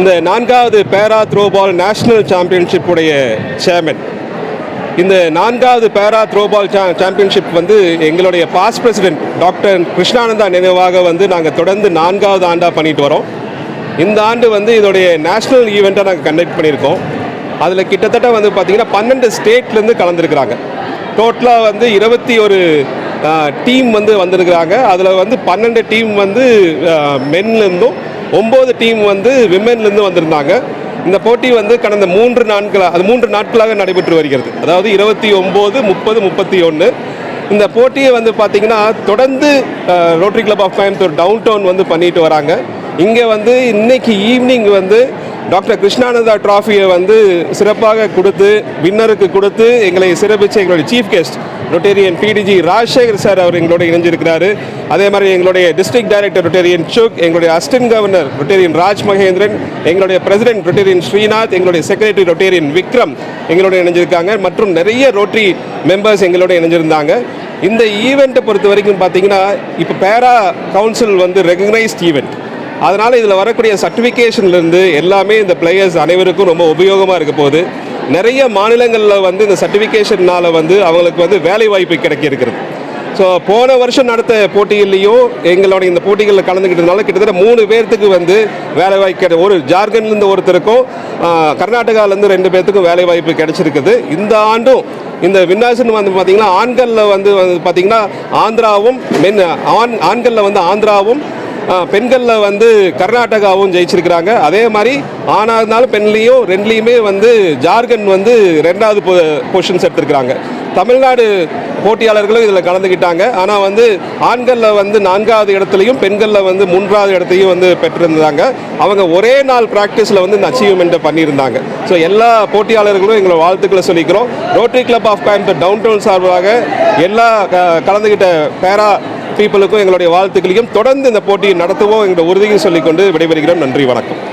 இந்த நான்காவது பேரா த்ரோபால் நேஷனல் சாம்பியன்ஷிப் உடைய சேர்மன் இந்த நான்காவது பேரா த்ரோபால் சா சாம்பியன்ஷிப் வந்து எங்களுடைய பாஸ்ட் பிரசிடென்ட் டாக்டர் கிருஷ்ணானந்தா நினைவாக வந்து நாங்கள் தொடர்ந்து நான்காவது ஆண்டாக பண்ணிட்டு வரோம். இந்த ஆண்டு வந்து இதோடைய நேஷனல் ஈவெண்ட்டாக நாங்கள் கண்டக்ட் பண்ணியிருக்கோம். அதில் கிட்டத்தட்ட வந்து பார்த்திங்கன்னா பன்னெண்டு ஸ்டேட்லேருந்து கலந்துருக்குறாங்க. டோட்டலாக வந்து இருபத்தி ஒரு டீம் வந்து வந்திருக்கிறாங்க. அதில் வந்து பன்னெண்டு டீம் வந்து மென்லேருந்தும் ஒம்பது டீம் வந்து விமென்லேருந்து வந்திருந்தாங்க. இந்த போட்டி வந்து கடந்த மூன்று நாட்களாக அது மூன்று நாட்களாக நடைபெற்று வருகிறது. அதாவது இருபத்தி ஒம்பது முப்பது முப்பத்தி ஒன்று. இந்த போட்டியை வந்து பார்த்தீங்கன்னா தொடர்ந்து rotary club of Coimbatore town town வந்து பண்ணிட்டு வராங்க. இங்கே வந்து இன்னைக்கு ஈவினிங் வந்து டாக்டர் கிருஷ்ணானந்தா டிராஃபியை வந்து சிறப்பாக கொடுத்து வின்னருக்கு கொடுத்து எங்களை சிறப்பிச்ச எங்களுடைய chief guest rotarian PDG Rajasekar sir அவர் எங்களோட இணைஞ்சிருக்கிறாரு. அதே மாதிரி எங்களுடைய டிஸ்ட்ரிக்ட் டைரக்டர் ரொட்டேரியன் சுக் எங்களுடைய assistant governor rotarian Raj Mahendran எங்களுடைய பிரசிடென்ட் ரொட்டேரியன் ஸ்ரீநாத் எங்களுடைய செக்ரட்டரி ரொட்டேரியன் விக்ரம் எங்களோட இணைஞ்சிருக்காங்க. மற்றும் நிறைய ரோட்டரி மெம்பர்ஸ் எங்களோட இணைஞ்சிருந்தாங்க. இந்த ஈவெண்ட்டை பொறுத்த வரைக்கும் பார்த்தீங்கன்னா இப்போ பேரா கவுன்சில் வந்து ரெகக்னைஸ்ட் ஈவெண்ட் அதனால் இதில் வரக்கூடிய சர்டிஃபிகேஷன்லேருந்து எல்லாமே இந்த பிளேயர்ஸ் அனைவருக்கும் ரொம்ப உபயோகமாக இருக்க போகுது. நிறைய மாநிலங்களில் வந்து இந்த சர்டிஃபிகேஷனால் வந்து அவங்களுக்கு வந்து வேலை வாய்ப்பு கிடைக்க ஸோ போன வருஷம் நடத்த போட்டிகள்லையும் எங்களுடைய இந்த போட்டிகளில் கலந்துக்கிட்டதுனால கிட்டத்தட்ட மூணு பேர்த்துக்கு வந்து வேலை வாய்ப்பு கிடை ஒரு ஜார்க்கண்ட்லேருந்து ஒருத்தருக்கும் கர்நாடகாவிலேருந்து ரெண்டு பேர்த்துக்கும் வேலை வாய்ப்பு கிடைச்சிருக்குது. இந்த ஆண்டும் இந்த விண்ணாசன் வந்து பார்த்திங்கன்னா ஆண்களில் வந்து வந்து ஆந்திராவும் மென் ஆண் ஆண்களில் வந்து ஆந்திராவும் பெண்களில் வந்து கர்நாடகாவும் ஜெயிச்சிருக்கிறாங்க. அதே மாதிரி ஆணாக இருந்தாலும் பெண்லேயும் ரெண்டுலேயுமே வந்து ஜார்க்கண்ட் வந்து ரெண்டாவது பொசிஷன்ஸ் எடுத்திருக்கிறாங்க. தமிழ்நாடு போட்டியாளர்களும் இதில் கலந்துக்கிட்டாங்க ஆனால் வந்து ஆண்களில் வந்து நான்காவது இடத்துலையும் பெண்களில் வந்து மூன்றாவது இடத்தையும் வந்து பெற்றிருந்தாங்க. அவங்க ஒரே நாள் ப்ராக்டிஸில் வந்து இந்த அச்சீவ்மெண்ட்டை பண்ணியிருந்தாங்க. ஸோ எல்லா போட்டியாளர்களும் எங்களை வாழ்த்துக்களை சொல்லிக்கிறோம். Rotary club of Coimbatore town town சார்பாக எல்லா க- கலந்துக்கிட்ட பேரா பீப்புளுக்கும் எங்களுடைய வாழ்த்துக்களையும் தொடர்ந்து இந்த போட்டியை நடத்துவோம் எங்களுடைய உறுதியும் சொல்லிக்கொண்டு விடைபெறுகிறோம். நன்றி வணக்கம்.